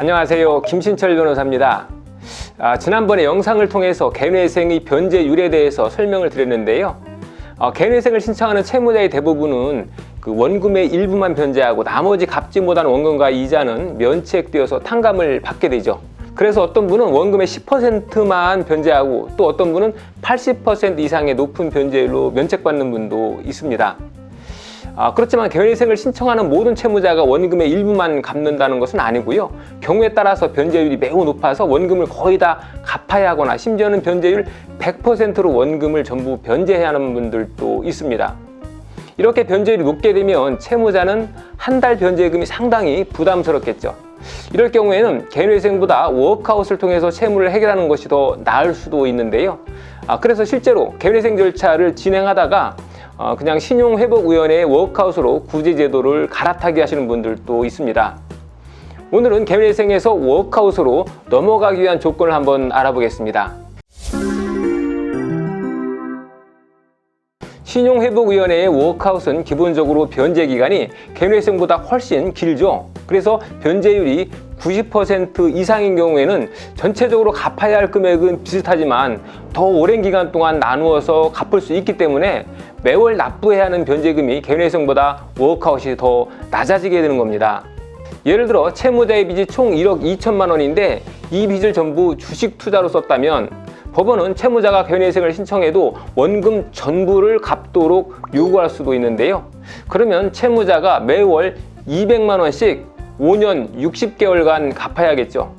안녕하세요. 김신철 변호사입니다. 아, 지난번에 영상을 통해서 개뇌생의 변제율에 대해서 설명을 드렸는데요. 어, 개뇌생을 신청하는 채무자의 대부분은 그 원금의 일부만 변제하고 나머지 갚지 못한 원금과 이자는 면책되어서 탕감을 받게 되죠. 그래서 어떤 분은 원금의 10%만 변제하고 또 어떤 분은 80% 이상의 높은 변제율로 면책받는 분도 있습니다. 아, 그렇지만 개회생을 신청하는 모든 채무자가 원금의 일부만 갚는다는 것은 아니고요. 경우에 따라서 변제율이 매우 높아서 원금을 거의 다 갚아야 하거나 심지어는 변제율 100%로 원금을 전부 변제해야 하는 분들도 있습니다. 이렇게 변제율이 높게 되면 채무자는 한 달 변제금이 상당히 부담스럽겠죠. 이럴 경우에는 개회생보다 워크아웃을 통해서 채무를 해결하는 것이 더 나을 수도 있는데요. 아, 그래서 실제로 개회생 절차를 진행하다가 어, 그냥 신용회복위원회의 워크아웃으로 구제제도를 갈아타기 하시는 분들도 있습니다. 오늘은 개회생에서 워크아웃으로 넘어가기 위한 조건을 한번 알아보겠습니다. 신용회복위원회의 워크아웃은 기본적으로 변제 기간이 개회생보다 훨씬 길죠. 그래서 변제율이 90% 이상인 경우에는 전체적으로 갚아야 할 금액은 비슷하지만 더 오랜 기간 동안 나누어서 갚을 수 있기 때문에 매월 납부해야 하는 변제금이 개회생보다 워크아웃이 더 낮아지게 되는 겁니다. 예를 들어 채무자의 빚이 총 1억 2천만 원인데 이 빚을 전부 주식 투자로 썼다면 법원은 채무자가 변회생을 신청해도 원금 전부를 갚도록 요구할 수도 있는데요. 그러면 채무자가 매월 200만 원씩 5년 60개월간 갚아야겠죠.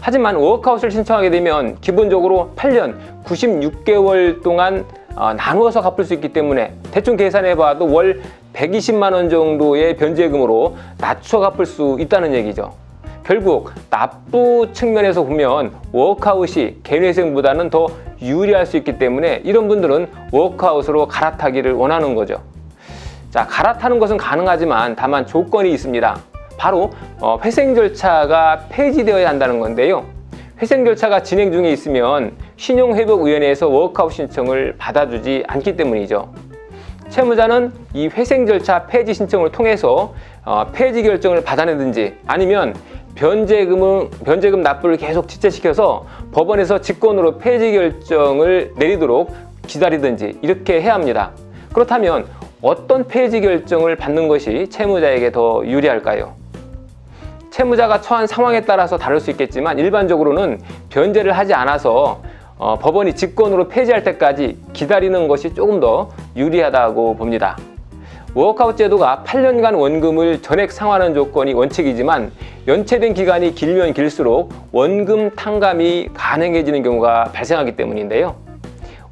하지만 워크아웃을 신청하게 되면 기본적으로 8년 96개월 동안 어, 나누어서 갚을 수 있기 때문에 대충 계산해 봐도 월 120만 원 정도의 변제금으로 낮춰 갚을 수 있다는 얘기죠. 결국 납부 측면에서 보면 워크아웃이 개회생보다는 더 유리할 수 있기 때문에 이런 분들은 워크아웃으로 갈아타기를 원하는 거죠. 자, 갈아타는 것은 가능하지만 다만 조건이 있습니다. 바로 어, 회생 절차가 폐지되어야 한다는 건데요. 회생 절차가 진행 중에 있으면 신용회복위원회에서 워크아웃 신청을 받아주지 않기 때문이죠. 채무자는 이 회생 절차 폐지 신청을 통해서 어, 폐지 결정을 받아내든지 아니면 변제금은 변제금 납부를 계속 지체시켜서 법원에서 직권으로 폐지 결정을 내리도록 기다리든지 이렇게 해야 합니다. 그렇다면 어떤 폐지 결정을 받는 것이 채무자에게 더 유리할까요? 채무자가 처한 상황에 따라서 다를 수 있겠지만 일반적으로는 변제를 하지 않아서 어, 법원이 직권으로 폐지할 때까지 기다리는 것이 조금 더 유리하다고 봅니다. 워크아웃 제도가 8년간 원금을 전액 상환하는 조건이 원칙이지만 연체된 기간이 길면 길수록 원금 탕감이 가능해지는 경우가 발생하기 때문인데요.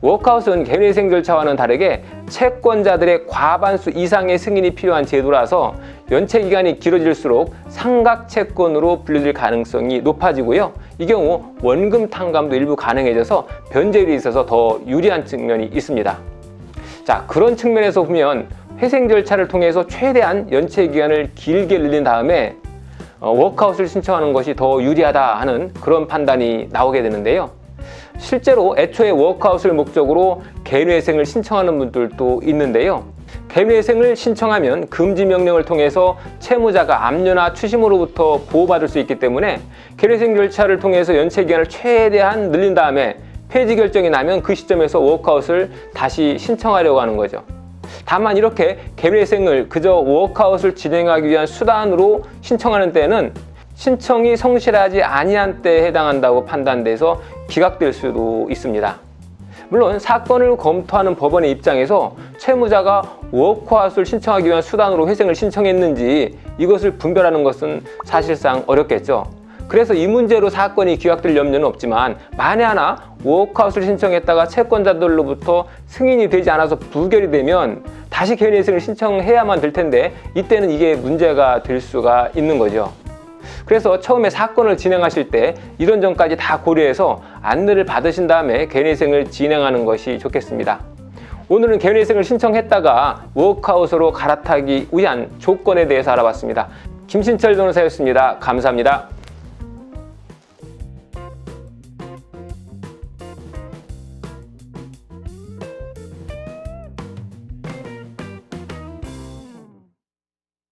워크아웃은 개회생 절차와는 다르게 채권자들의 과반수 이상의 승인이 필요한 제도라서 연체 기간이 길어질수록 상각 채권으로 분류될 가능성이 높아지고요. 이 경우 원금 탕감도 일부 가능해져서 변제율이 있어서 더 유리한 측면이 있습니다. 자, 그런 측면에서 보면 회생 절차를 통해서 최대한 연체 기간을 길게 늘린 다음에 어, 워크아웃을 신청하는 것이 더 유리하다 하는 그런 판단이 나오게 되는데요. 실제로 애초에 워크아웃을 목적으로 개회생을 신청하는 분들도 있는데요. 개회생을 신청하면 금지 명령을 통해서 채무자가 압류나 추심으로부터 보호받을 수 있기 때문에 개회생 절차를 통해서 연체 기간을 최대한 늘린 다음에 폐지 결정이 나면 그 시점에서 워크아웃을 다시 신청하려고 하는 거죠. 다만 이렇게 개회생을 그저 워크아웃을 진행하기 위한 수단으로 신청하는 때는 신청이 성실하지 아니한 때에 해당한다고 판단돼서 기각될 수도 있습니다. 물론 사건을 검토하는 법원의 입장에서 채무자가 워크아웃을 신청하기 위한 수단으로 회생을 신청했는지 이것을 분별하는 것은 사실상 어렵겠죠. 그래서 이 문제로 사건이 기각될 염려는 없지만 만에 하나 워크아웃을 신청했다가 채권자들로부터 승인이 되지 않아서 부결이 되면 다시 개인 회생을 신청해야만 될 텐데 이때는 이게 문제가 될 수가 있는 거죠. 그래서 처음에 사건을 진행하실 때 이런 점까지 다 고려해서 안내를 받으신 다음에 개인회생을 진행하는 것이 좋겠습니다. 오늘은 개인회생을 신청했다가 워크아웃으로 갈아타기 위한 조건에 대해서 알아봤습니다. 김신철 변호사였습니다. 감사합니다.